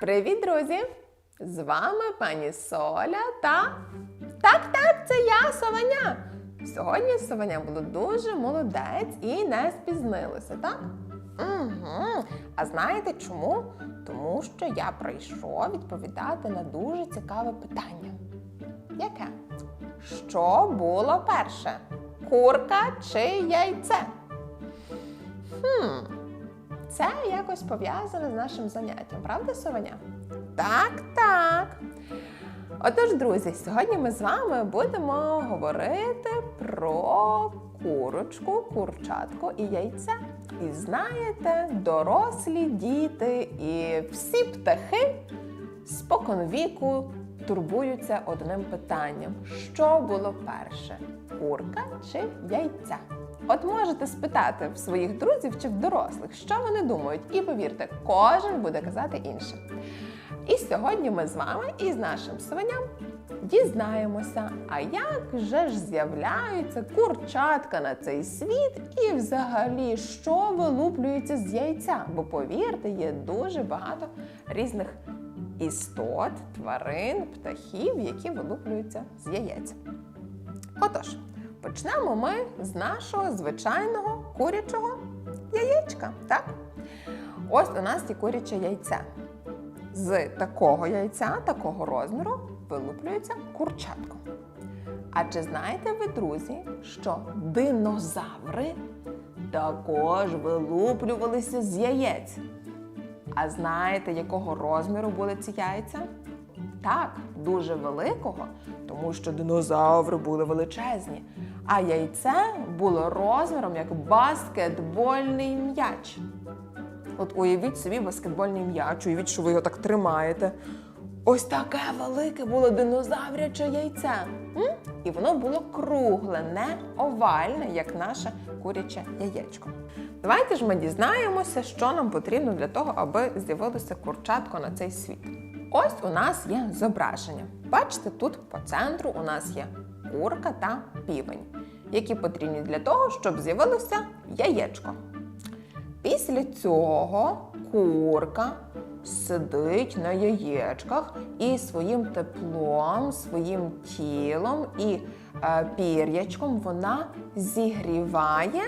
Привіт, друзі! З вами пані Соля та. Так, так, це я, Совеня. Сьогодні Совеня було дуже молодець і не спізнилося, так? Угу. А знаєте чому? Тому що я прийшов відповідати на дуже цікаве питання. Яке? Що було перше? Курка чи яйце? Хм. Це якось пов'язане з нашим заняттям, правда, Совеня? Так, так. Отож, друзі, сьогодні ми з вами будемо говорити про курочку, курчатку і яйце. І знаєте, дорослі діти і всі птахи споконвіку турбуються одним питанням: що було перше? Курка чи яйця? От можете спитати в своїх друзів чи в дорослих, що вони думають, і повірте, кожен буде казати інше. І сьогодні ми з вами і з нашим свиням дізнаємося, а як же ж з'являються курчатка на цей світ і взагалі що вилуплюється з яйця? Бо повірте, є дуже багато різних істот, тварин, птахів, які вилуплюються з яєць. Отож, почнемо ми з нашого звичайного курячого яєчка. Так? Ось у нас є куряче яйце. З такого яйця, такого розміру, вилуплюється курчатко. А чи знаєте ви, друзі, що динозаври також вилуплювалися з яєць? А знаєте, якого розміру були ці яйця? Так, дуже великого, тому що динозаври були величезні, а яйце було розміром як баскетбольний м'яч. От уявіть собі баскетбольний м'яч, уявіть, що ви його так тримаєте. Ось таке велике було динозавряче яйце. М? І воно було кругле, не овальне, як наше куряче яєчко. Давайте ж ми дізнаємося, що нам потрібно для того, аби з'явилося курчатко на цей світ. Ось у нас є зображення. Бачите, тут по центру у нас є курка та півень, які потрібні для того, щоб з'явилося яєчко. Після цього курка сидить на яєчках і своїм теплом, своїм тілом і е, пір'ячком вона зігріває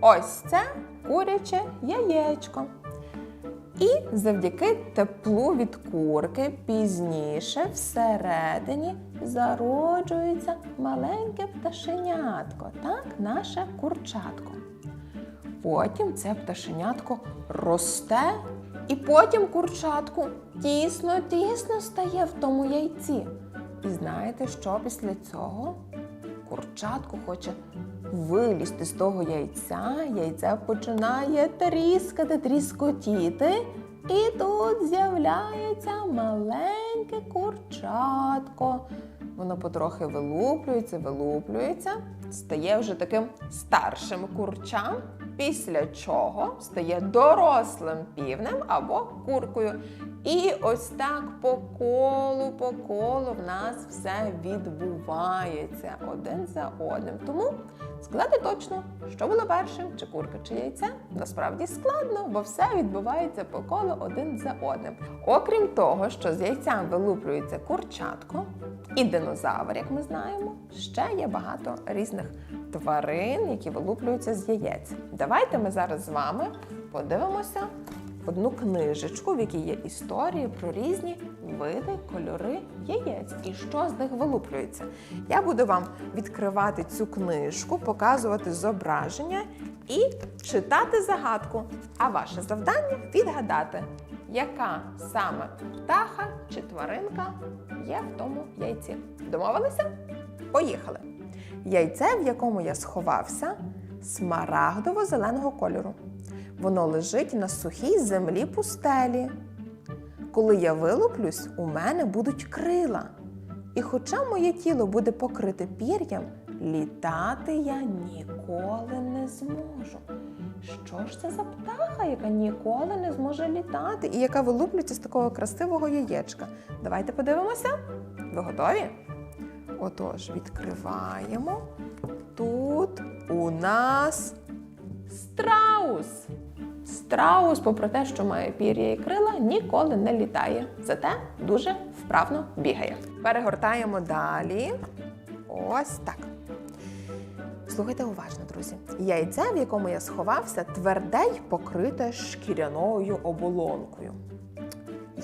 ось це куряче яєчко. І завдяки теплу від курки пізніше всередині зароджується маленьке пташенятко, так, наше курчатко. Потім це пташенятко росте, і потім курчатку тісно-тісно стає в тому яйці. І знаєте, що після цього? Курчатку хоче вилізти з того яйця, яйце починає тріскати, тріскотіти. І тут з'являється маленьке курчатко. Воно потрохи вилуплюється, вилуплюється, стає вже таким старшим курчам, після чого стає дорослим півнем або куркою. І ось так по колу, по колу в нас все відбувається один за одним. Тому сказати точно, що було першим, чи курка, чи яйце, насправді складно, бо все відбувається по колу один за одним. Окрім того, що з яйця вилуплюється курчатко і динозавр, як ми знаємо, ще є багато різних тварин, які вилуплюються з яєць. Давайте ми зараз з вами подивимося одну книжечку, в якій є історії про різні види, кольори яєць і що з них вилуплюється. Я буду вам відкривати цю книжку, показувати зображення і читати загадку. А ваше завдання відгадати, яка саме птаха чи тваринка є в тому яйці. Домовилися? Поїхали! Яйце, в якому я сховався, смарагдово-зеленого кольору. Воно лежить на сухій землі пустелі. Коли я вилуплюсь, у мене будуть крила. І хоча моє тіло буде покрите пір'ям, літати я ніколи не зможу. Що ж це за птаха, яка ніколи не зможе літати і яка вилуплюється з такого красивого яєчка? Давайте подивимося. Ви готові? Отож, відкриваємо. Тут у нас страус. Страус, попри те, що має пір'я і крила, ніколи не літає. Зате дуже вправно бігає. Перегортаємо далі. Ось так. Слухайте уважно, друзі. Яйце, в якому я сховався, тверде й покрите шкіряною оболонкою.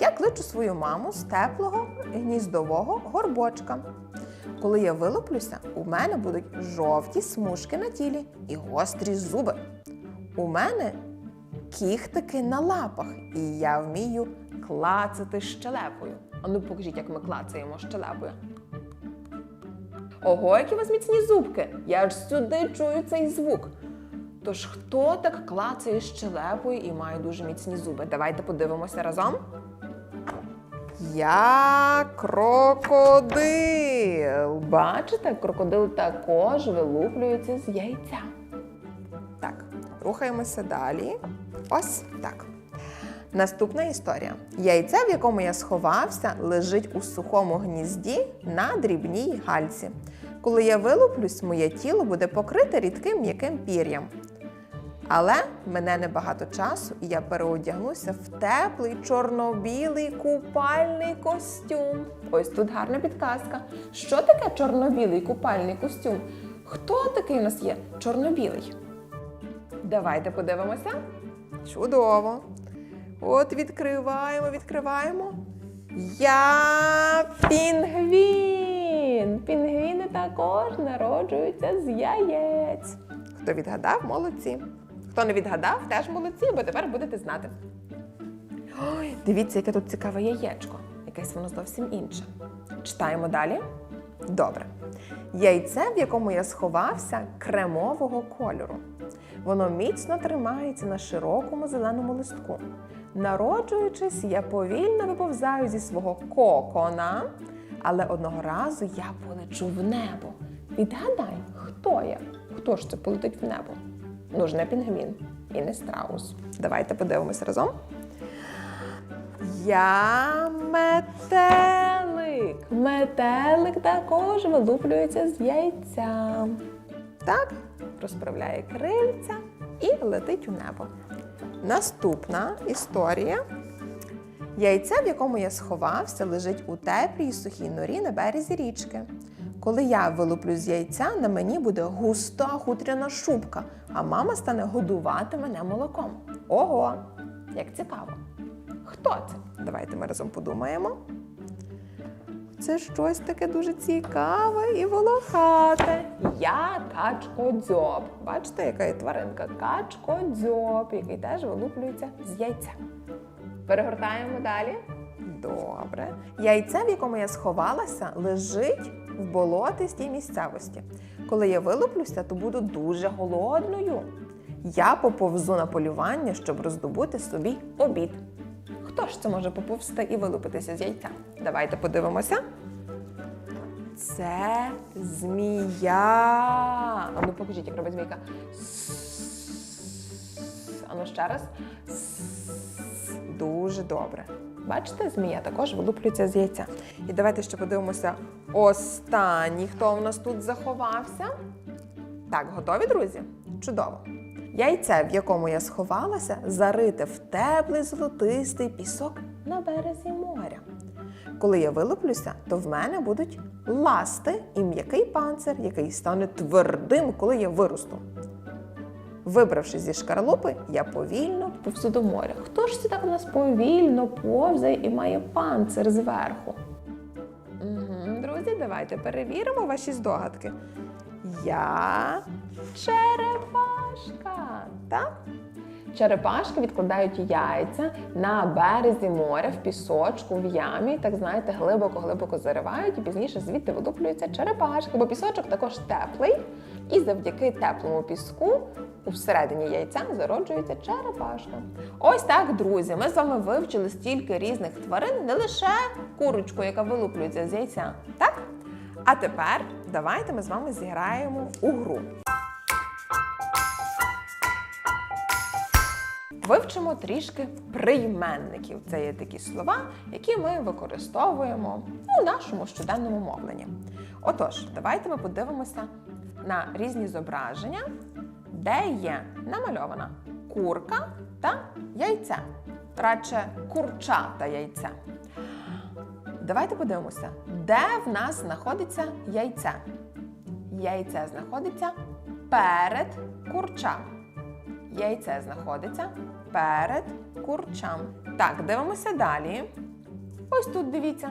Я кличу свою маму з теплого гніздового горбочка. Коли я вилуплюся, у мене будуть жовті смужки на тілі і гострі зуби. У мене кіхтики на лапах, і я вмію клацати щелепою. А ну покажіть, як ми клацаємо щелепою. Ого, які у вас міцні зубки! Я ж сюди чую цей звук. Тож хто так клацає щелепою і має дуже міцні зуби? Давайте подивимося разом. Я крокодил. Бачите, крокодил також вилуплюється з яйця. Так, рухаємося далі. Ось так. Наступна історія. Яйце, в якому я сховався, лежить у сухому гнізді на дрібній гальці. Коли я вилуплюсь, моє тіло буде покрите рідким м'яким пір'ям. Але мене небагато часу, і я переодягнуся в теплий чорно-білий купальний костюм. Ось тут гарна підказка. Що таке чорно-білий купальний костюм? Хто такий у нас є чорно-білий? Давайте подивимося. Чудово. От відкриваємо, відкриваємо. Я пінгвін. Пінгвіни також народжуються з яєць. Хто відгадав, молодці. Хто не відгадав, теж молодці, бо тепер будете знати. Ой, дивіться, яке тут цікаве яєчко. Якесь воно зовсім інше. Читаємо далі. Добре. Яйце, в якому я сховався, кремового кольору. Воно міцно тримається на широкому зеленому листку. Народжуючись, я повільно виповзаю зі свого кокона, але одного разу я полечу в небо. Відгадай, хто я? Хто ж це полетить в небо? Ну ж не пінгвін і не страус. Давайте подивимося разом. Я метелик. Метелик також вилуплюється з яйця. Так, розправляє крильця і летить у небо. Наступна історія. Яйце, в якому я сховався, лежить у теплій сухій норі на березі річки. Коли я вилуплю з яйця, на мені буде густа хутряна шубка, а мама стане годувати мене молоком. Ого, як цікаво! Хто це? Давайте ми разом подумаємо. Це щось таке дуже цікаве і волохате. Я качкодзьоб. Бачите, яка є тваринка? Качкодзьоб, який теж вилуплюється з яйця. Перегортаємо далі. Добре. Яйце, в якому я сховалася, лежить в болотистій місцевості. Коли я вилуплюся, то буду дуже голодною. Я поповзу на полювання, щоб роздобути собі обід. Хто ж це може поповзти і вилупитися з яйця? Давайте подивимося. Це змія. А ну покажіть, як робить змійка. А ну ще раз. Дуже добре. Бачите, змія також вилуплюється з яйця. І давайте ще подивимося останній, хто в нас тут заховався. Так, готові, друзі? Чудово. Яйце, в якому я сховалася, зарите в теплий золотистий пісок на березі моря. Коли я вилуплюся, то в мене будуть ласти і м'який панцир, який стане твердим, коли я виросту. Вибравшись зі шкарлупи, я повільно повзу до моря. Хто ж це так у нас повільно повзає і має панцир зверху? Друзі, давайте перевіримо ваші здогадки. Я черепашка. Так? Черепашки відкладають яйця на березі моря в пісочку, в ямі, так знаєте, глибоко-глибоко заривають і пізніше звідти видуплюються черепашки, бо пісочок також теплий, і завдяки теплому піску всередині яйця зароджується черепашка. Ось так, друзі, ми з вами вивчили стільки різних тварин, не лише курочку, яка вилуплюється з яйця. Так? А тепер давайте ми з вами зіграємо у гру. Вивчимо трішки прийменників. Це є такі слова, які ми використовуємо у нашому щоденному мовленні. Отож, давайте ми подивимося на різні зображення, де є намальована курка та яйце. Радше курча та яйце. Давайте подивимося, де в нас знаходиться яйце. Яйце знаходиться перед курчам. Яйце знаходиться перед курчам. Так, дивимося далі. Ось тут дивіться.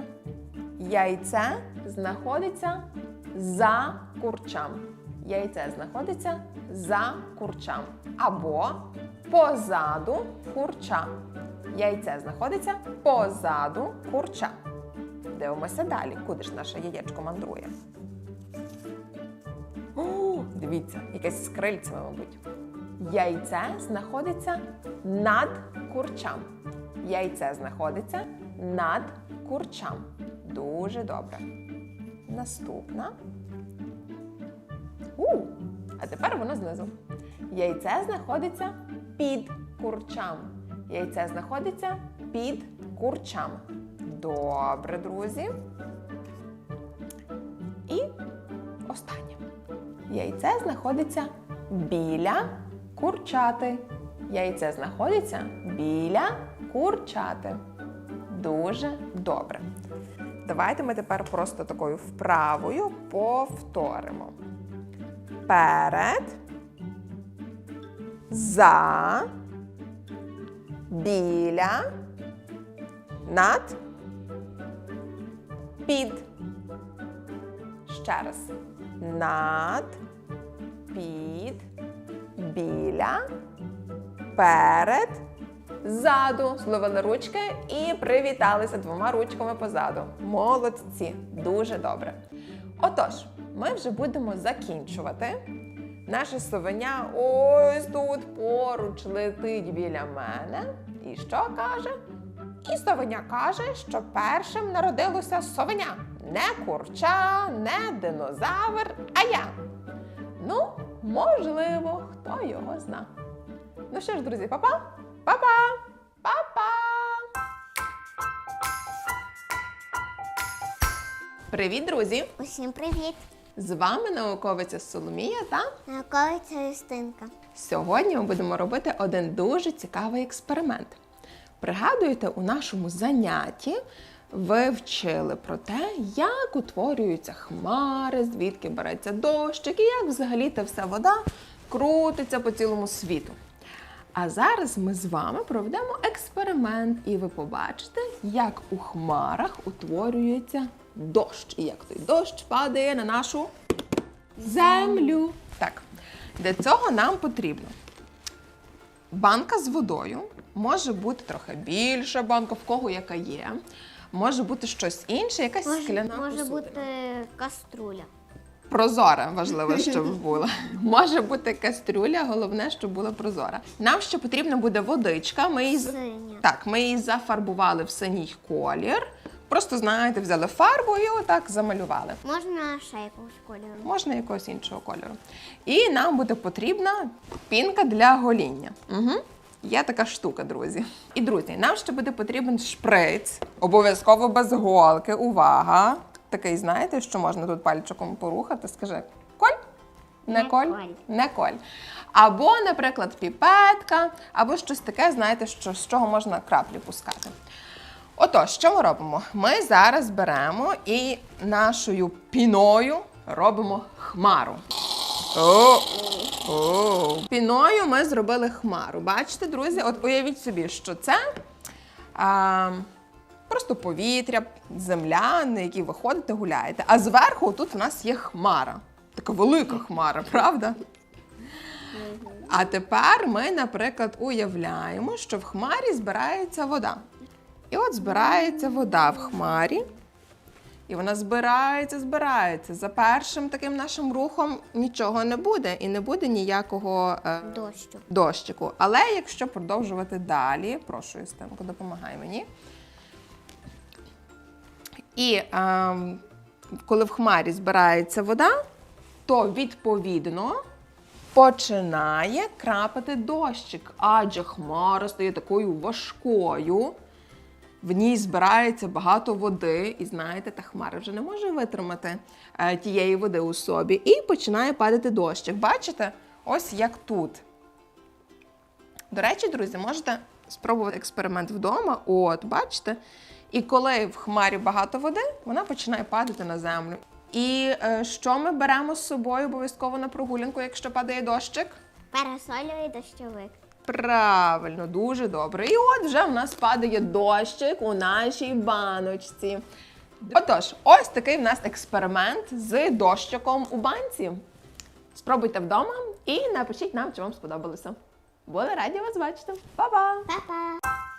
Яйце знаходиться за курчам. Яйце знаходиться за курчам. Або позаду курча. Яйце знаходиться позаду курча. Дивимося далі, куди ж наше яєчко мандрує. О, дивіться, якесь з крильцями, мабуть. Яйце знаходиться над курчам. Яйце знаходиться над курчам. Дуже добре. Наступна. У, а тепер воно знизу. Яйце знаходиться під курчам. Яйце знаходиться під курчам. Добре, друзі. І останнє. Яйце знаходиться біля курчати. Яйце знаходиться біля курчати. Дуже добре. Давайте ми тепер просто такою вправою повторимо. Перед, за, біля, над, під. Ще раз. Над, під, біля, перед, ззаду. Зловили ручки і привіталися двома ручками позаду. Молодці, дуже добре. Отож, ми вже будемо закінчувати. Наше совеня ось тут поруч летить біля мене. І що каже? І совеня каже, що першим народилося совеня. Не курча, не динозавр, а я. Ну, можливо, хто його зна. Ну що ж, друзі, па-па! Па-па! Па-па! Привіт, друзі! Усім привіт! З вами науковиця Соломія та Науковиця Юстинка. Сьогодні ми будемо робити один дуже цікавий експеримент. Пригадуєте, у нашому занятті ви вчили про те, як утворюються хмари, звідки береться дощик і як взагалі та вся вода крутиться по цілому світу. А зараз ми з вами проведемо експеримент, і ви побачите, як у хмарах утворюється дощ, і як той дощ падає на нашу землю. Так, для цього нам потрібно банка з водою. Може бути трохи більша банка, в кого яка є. Може бути щось інше, якась Може, скляна може посудина. бути каструля. Прозора, важливо, щоб була. Може бути кастрюля, головне, щоб була прозора. Нам ще потрібна буде водичка. Ми її з- Синя. так, ми її зафарбували в синій колір. Просто знаєте, взяли фарбу і отак замалювали. Можна ще якогось кольору. Можна якогось іншого кольору. І нам буде потрібна пінка для гоління. Угу. Є така штука, друзі. І друзі, нам ще буде потрібен шприц, обов'язково без голки. Увага! Такий, знаєте, що можна тут пальчиком порухати. Скажи, коль? Не, коль. Не коль. Або, наприклад, піпетка, або щось таке, знаєте, що, з чого можна краплі пускати. Отож, що ми робимо? Ми зараз беремо і нашою піною робимо хмару. О, о. Піною ми зробили хмару. Бачите, друзі? От уявіть собі, що це а, просто повітря, земля, на якій ви ходите, гуляєте. А зверху тут у нас є хмара. Така велика хмара, правда? А тепер ми, наприклад, уявляємо, що в хмарі збирається вода. І от збирається вода в хмарі. І вона збирається, збирається. За першим таким нашим рухом нічого не буде, і не буде ніякого е, Дощу. дощику. Але якщо продовжувати далі, прошу Юстинку, допомагай мені. І ем, коли в хмарі збирається вода, то відповідно починає крапати дощик, адже хмара стає такою важкою. В ній збирається багато води, і знаєте, та хмара вже не може витримати е, тієї води у собі. І починає падати дощик. Бачите? Ось як тут. До речі, друзі, можете спробувати експеримент вдома. От, бачите? І коли в хмарі багато води, вона починає падати на землю. І е, що ми беремо з собою обов'язково на прогулянку, якщо падає дощик? Парасольовий дощовик. Правильно, дуже добре. І от вже в нас падає дощик у нашій баночці. Отож, ось такий в нас експеримент з дощиком у банці. Спробуйте вдома і напишіть нам, чи вам сподобалося. Були раді вас бачити. Па-па! Па-па!